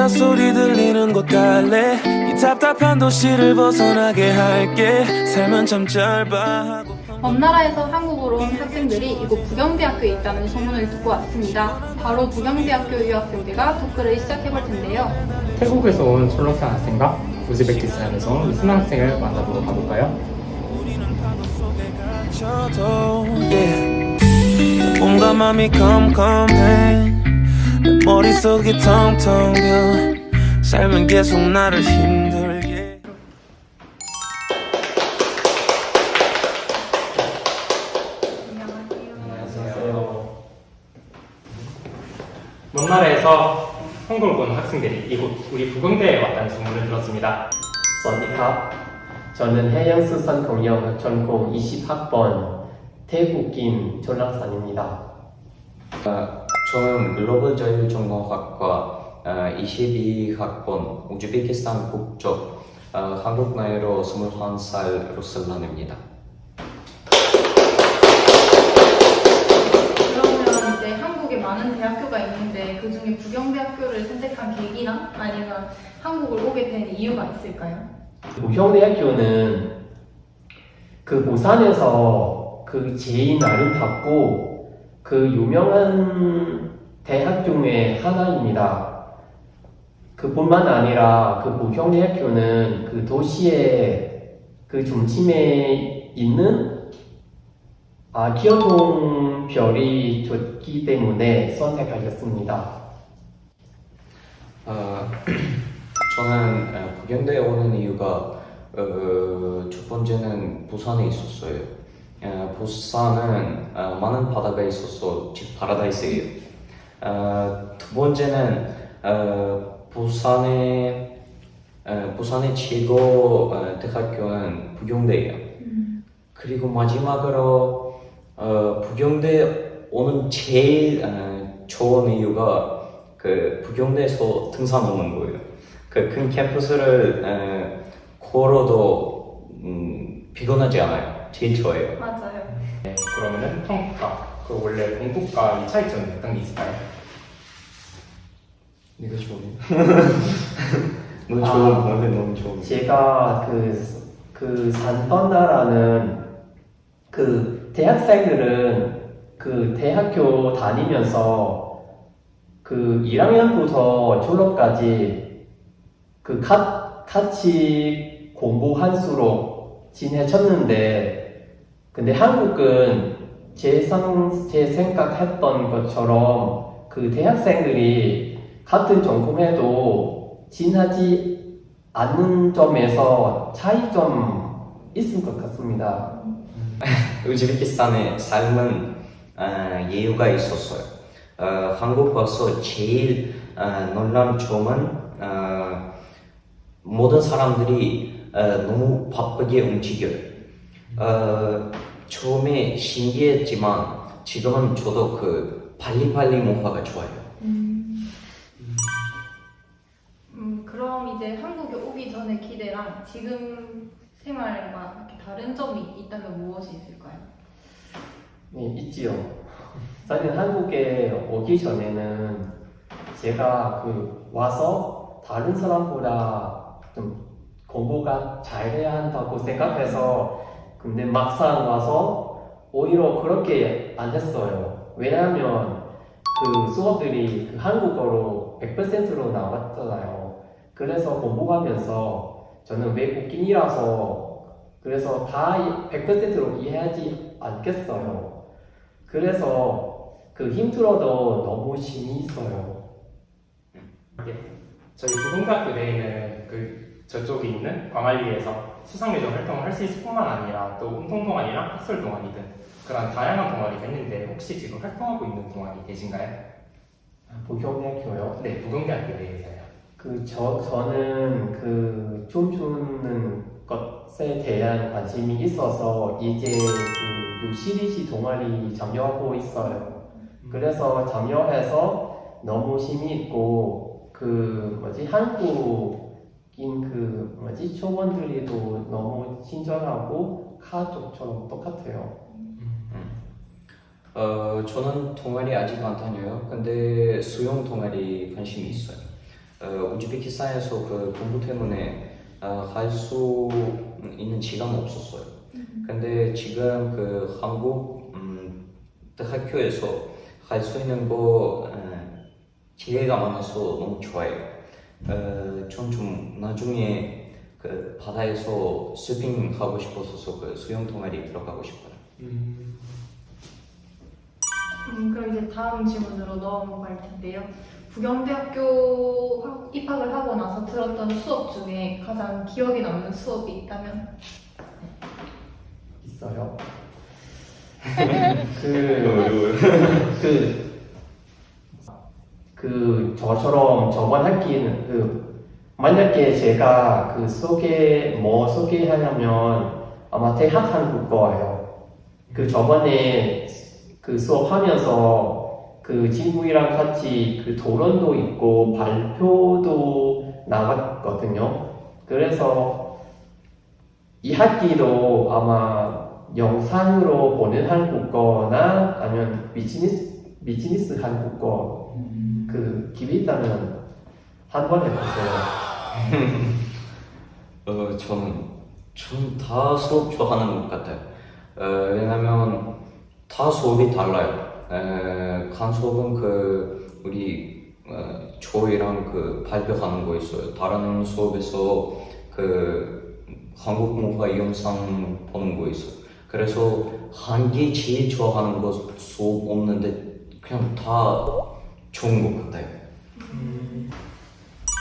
바다 소리 들리는 곳 갈래 이 답답한 도시를 벗어나게 할게 삶은 참 짧아 하고픈 먼 나라에서 한국으로 온 학생들이 이곳 부경대학교에 있다는 소문을 듣고 왔습니다. 바로 부경대학교 유학생들과 토크를 시작해볼 텐데요. 태국에서 온 솔로산 학생과 우즈베키스탄에서 온 이슬람 학생을 만나보러 가볼까요? 온갖 맘이 컴컴해 내 머릿속이 텅텅 비어 삶은 계속 나를 힘들게. 안녕하세요. 먼 나라에서 한국을 본 학생들이 이곳 우리 부경대에 왔다는 소문을 들었습니다. 써니캅 저는 해양수산 공역 전공 20학번 태국김 전락산입니다. 아. 저는 글로벌 자율전공학과 아, 22학번 우즈베키스탄 국적 아, 한국 나이로 21살 루슬란입니다. 그러면 이제 한국에 많은 대학교가 있는데 그 중에 부경대학교를 선택한 계기나 아니면 한국을 오게 된 이유가 있을까요? 우형대학교는 그 부산에서 그 제일 아름답고 그 유명한 대학 중에 하나입니다. 그뿐만 아니라 그 부형대학교는 그 도시의 그 중심에 있는 아, 교통별이 좋기 때문에 선택하셨습니다. 아, 저는 아, 부경대에 오는 이유가 어, 첫 번째는 부산에 있었어요. 아, 부산은 아, 많은 바다가 있어서 집 파라다이스예요. 아, 두 번째는 어, 부산의 어, 부산의 최고 어, 대학교는 부경대예요. 그리고 마지막으로 어, 부경대 오는 제일 어, 좋은 이유가 그 부경대에서 등산 오는 거예요. 그 큰 캠퍼스를 어, 걸어도 음, 피곤하지 않아요. 제일 좋아요. 맞아요. 네, 그러면은 한국과 그 원래 공국과 이 차이점이 어떤 게 있을까요? 네가 좋네. 너무 아. 좋은 건데 너무 좋은. 제가 그, 그 산번나라는 그 대학생들은 그 대학교 다니면서 그 1학년부터 졸업까지 그 가, 같이 공부할수록 지내쳤는데 근데 한국은 제, 상, 제 생각했던 것처럼 그 대학생들이 같은 전공해도 지나지 않는 점에서 차이점 있을 것 같습니다. 우즈베키스탄의 삶은 어, 예유가 있었어요. 어, 한국 와서 제일 어, 놀란 점은 어, 모든 사람들이 어, 너무 바쁘게 움직여요. 어, 처음에 신기했지만 지금은 저도 그 빨리빨리 문화가 좋아요. 음, 그럼 이제 한국에 오기 전의 기대랑 지금 생활과 이렇게 다른 점이 있다면 무엇이 있을까요? 네, 있지요. 저는 한국에 오기 전에는 제가 그 와서 다른 사람보다 좀 공부가 잘해야 한다고 생각해서 근데 막상 와서 오히려 그렇게 안 했어요. 왜냐하면 그 수업들이 그 한국어로 100%로 나왔잖아요. 그래서 공부하면서 저는 외국인이라서 그래서 다 100%로 이해하지 않겠어요. 그래서 그 힘들어도 너무 재미있어요. 저희 부동대학교 내에는 그 저쪽에 있는 광안리에서 수상묘정 활동을 할 수 있을 뿐만 아니라 또 운동 동아리랑 학술 동아리등 그런 다양한 동아리가 있는데 혹시 지금 활동하고 있는 동아리 계신가요? 부경대학교요. 네, 부동대학교 내에서요. 그 저 저는 그 춤추는 것에 대한 관심이 있어서 이제 그 유시리시 동아리 참여하고 있어요. 그래서 참여해서 너무 재미있고 그 뭐지 한국 인그 뭐지 초원들이도 너무 친절하고 가족처럼 똑같아요. 어, 저는 동아리 아직 안 다녀요. 근데 수영 동아리 관심이 있어요. 어, 우즈베키스탄에서 그 공부 때문에 어, 할수 있는 시간 없었어요. 근데 지금 그 한국 음, 대학교에서 할 수 있는 거 어, 기회가 많아서 너무 좋아요. 어, 전좀 나중에 그 바다에서 서핑 하고 싶어서 그 수영 동아리 들어가고 싶어요. 음, 음, 그럼 이제 다음 질문으로 넘어갈 텐데요. 부경대학교 학- 입학을 하고 나서 들었던 수업 중에 가장 기억에 남는 수업이 있다면? 있어요. 그, 그, 그, 저처럼 저번 학기는 그, 만약에 제가 그 소개, 뭐 소개하냐면 아마 대학 한국어예요. 그 저번에 그 수업하면서 그 친구랑 같이 그 토론도 있고 발표도 나갔거든요. 그래서 이 학기도 아마 영상으로 보는 한국어나 아니면 비즈니스 비즈니스 한국어 그 있다면 한번 해보세요. 어, 저는 저는 다 수업 좋아하는 것 같아요. 어, 왜냐면 다 수업이 달라요. 에, 간 수업은 그 우리 어, 저희랑 그 발표하는 거 있어요. 다른 수업에서 그 한국 문화 영상 보는 거 있어요. 그래서 한개 제일 좋아하는 거 수업 없는데 그냥 다 좋은 것 같아요.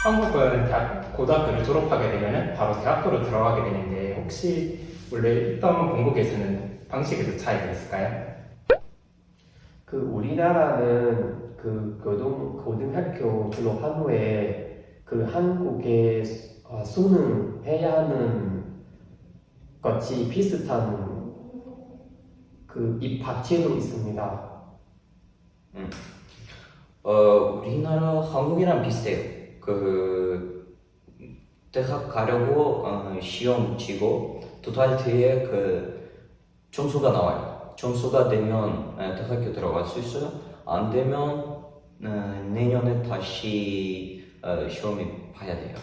한국은 대학, 고등학교를 졸업하게 되면 바로 대학교로 들어가게 되는데 혹시 원래 있던 공국에서는 방식에도 차이가 있을까요? 그 우리나라는 그 고등 고등학교 졸업한 후에 그 한국에 어, 수능 해야 하는 것이 비슷한 그 입학 제도 있습니다. 어, 우리나라 한국이랑 비슷해요. 그 대학 가려고 어, 시험 치고 두 달 뒤에 그 점수가 나와요. 점수가 되면 어, 대학교 들어갈 수 있어요. 안 되면 어, 내년에 다시 어, 시험이 봐야 돼요.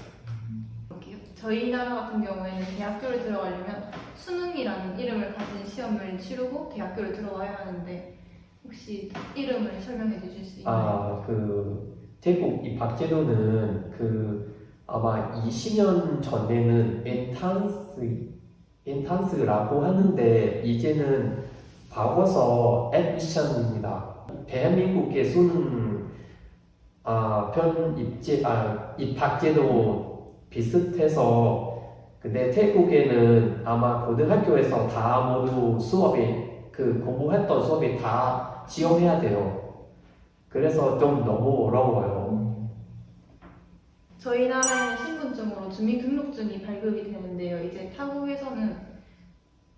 저희 나라 같은 경우에는 대학교를 들어가려면 수능이라는 이름을 가진 시험을 치르고 대학교를 들어가야 하는데 혹시 이름을 설명해 주실 수 있나요? 아, 그 태국 입학제도는 그 아마 20년 전에는 엔탄스 엔탄스라고 하는데 이제는 바꿔서 애드미션입니다. 대한민국의 수능 아, 편 입제 아, 입학제도 비슷해서 근데 태국에는 아마 고등학교에서 다 모두 수업에 그 공부했던 수업에 다 지원해야 돼요. 그래서 좀 너무 어려워요. 저희 나라에는 신분증으로 주민등록증이 발급이 되는데요. 이제 타국에서는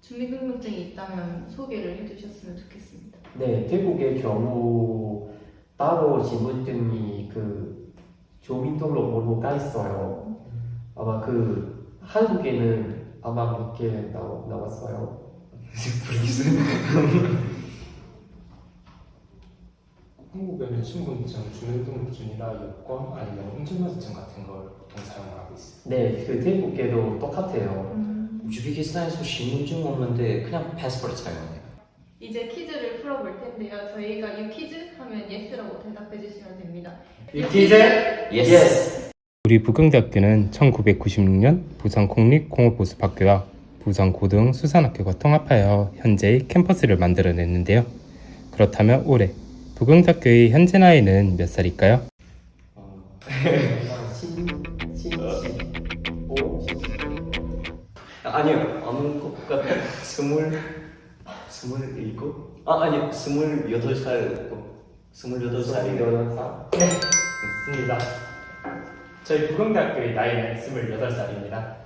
주민등록증이 있다면 소개를 해주셨으면 좋겠습니다. 네, 태국의 경우 따로 신분증이 그 주민등록번호가 있어요. 아마 그 한국에는 아마 그렇게 나, 나왔어요. 한국에는 신분증, 주민등록증이나 여권 아니면 운전면허증 같은 걸 보통 사용하고 있어요. 네, 그 태국에도 똑같아요. 음, 우즈베키스탄에서 신분증 없는데 그냥 패스포트 사용해요. 이제 퀴즈를 풀어볼 텐데요. 저희가 이 퀴즈 하면 yes라고 대답해 주시면 됩니다. 유퀴즈 예스. 우리 부경대학교는 1996년 부산 공립공업보습학교와 부산 고등 수산학교가 통합하여 현재의 캠퍼스를 만들어냈는데요. 그렇다면 올해 부경대학교의 현재 나이는 몇 살일까요? 오, 아니요, 아는 것 같아. 스물, 스물일곱? 아, 아니요, 스물여덟 살, 스물여덟 살이요. 28살. 맞습니다. 저희 부경대학교의 나이는 28살입니다.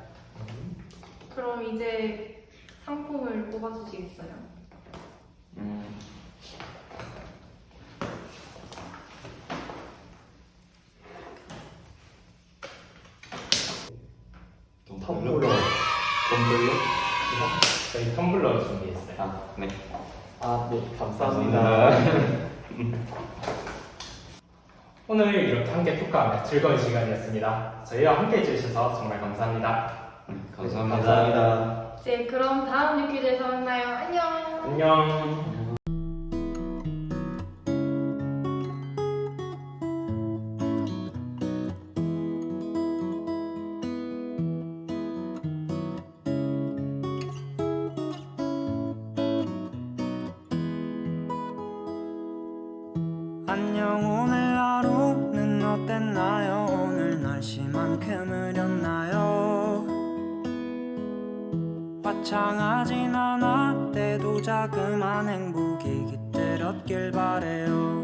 그럼 이제 상품을 뽑아주시겠어요? 음, 텀블러. 텀블러? 저희 텀블러 준비했어요. 아, 네. 아, 네, 감사합니다. 오늘 이렇게 함께 토크하며 즐거운 시간이었습니다. 저희와 함께 해주셔서 정말 감사합니다. 감사합니다. 감사합니다. 이제 그럼 다음 뉴퀴즈에서 만나요. 안녕. 안녕. 안녕. 오늘 하루는 어땠나요? 오늘 날씨만큼 흐렸나요? 화창하진 않았대도 자그만 행복이 깃들었길 바래요